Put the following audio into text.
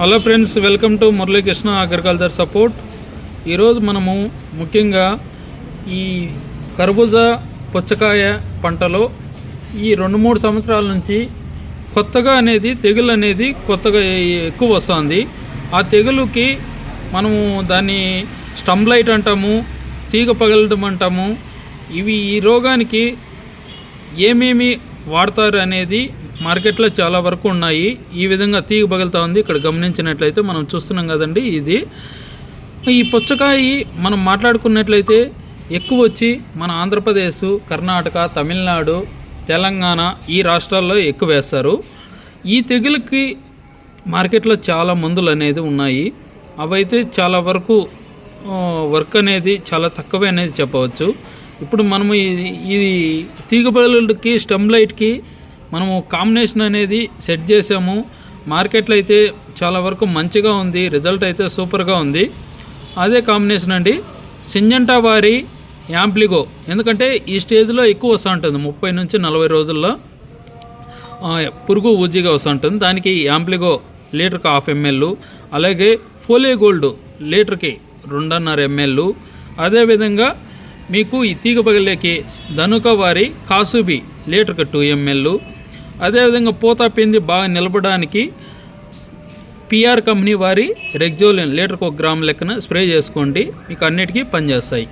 Hello friends welcome to Muralikrishna agriculture support ఈరోజు మనము ముఖ్యంగా ఈ కర్బూజా పుచ్చకాయ పంటలో ఈ రెండు మూడు సంవత్సరాల నుంచి కొత్తగా అనేది తెగులు అనేది కొత్తగా ఎక్కువ వస్తుంది. ఆ తెగులుకి మనము దాన్ని స్టంబ్లైట్ అంటాము తీగ పగలడం అంటాము. ఇవి ఈ రోగానికి ఏమేమి వాడతారు అనేది మార్కెట్లో చాలా వరకు ఉన్నాయి. ఈ విధంగా తీగ పగులుతా ఉంది. ఇక్కడ గమనించినట్లయితే మనం చూస్తున్నాం కదండి ఇది. ఈ పుచ్చకాయ మనం మాట్లాడుకున్నట్లయితే ఎక్కువ వచ్చి మన ఆంధ్రప్రదేశ్ కర్ణాటక తమిళనాడు తెలంగాణ ఈ రాష్ట్రాల్లో ఎక్కువ వేస్తారు. ఈ తెగులుకి మార్కెట్లో చాలా మందులు అనేది ఉన్నాయి. అవైతే చాలా వరకు వర్క్ అనేది చాలా తక్కువే అనేది చెప్పవచ్చు. ఇప్పుడు మనము ఇది ఇది తీగ బయలుకి స్టెమ్ లైట్కి మనము కాంబినేషన్ అనేది సెట్ చేసాము. మార్కెట్లో అయితే చాలా వరకు మంచిగా ఉంది. రిజల్ట్ అయితే సూపర్గా ఉంది. అదే కాంబినేషన్ అండి. సింజంటా వారి యాంప్లిగో ఎందుకంటే ఈ స్టేజ్లో ఎక్కువ వస్తూ ఉంటుంది. ముప్పై నుంచి నలభై రోజుల్లో పురుగు ఊజీగా వస్తూ ఉంటుంది. దానికి యాంప్లిగో లీటర్కి హాఫ్ ఎంఎల్ అలాగే ఫోలే గోల్డ్ లీటర్కి రెండున్నర ఎంఎల్ అదేవిధంగా మీకు ఈ తీగ పగిలేకి ధనుక వారి కాసుబి లీటర్కి టూ ఎంఎల్ అదేవిధంగా పూత బాగా నిలబడడానికి పిఆర్ కంపెనీ వారి రెగ్జోలిన్ లీటర్కి ఒక గ్రామ్ లెక్కన స్ప్రే చేసుకోండి. మీకు అన్నిటికీ పనిచేస్తాయి.